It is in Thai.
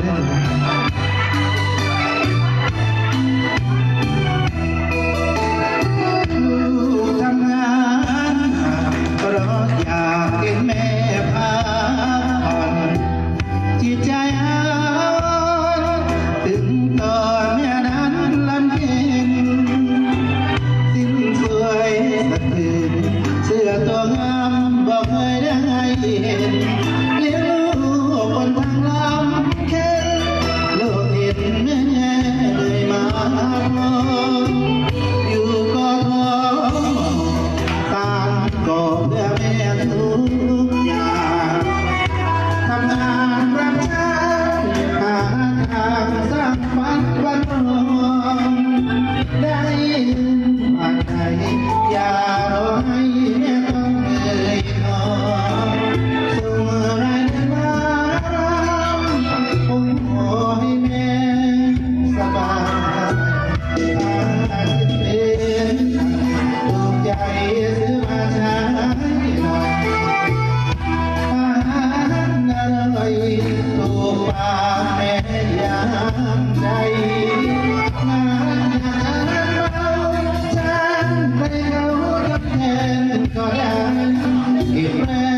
ลู ยตัวปลายามใดมาหาเราฉันไปเอาดับแทนก็ได้อีกแม่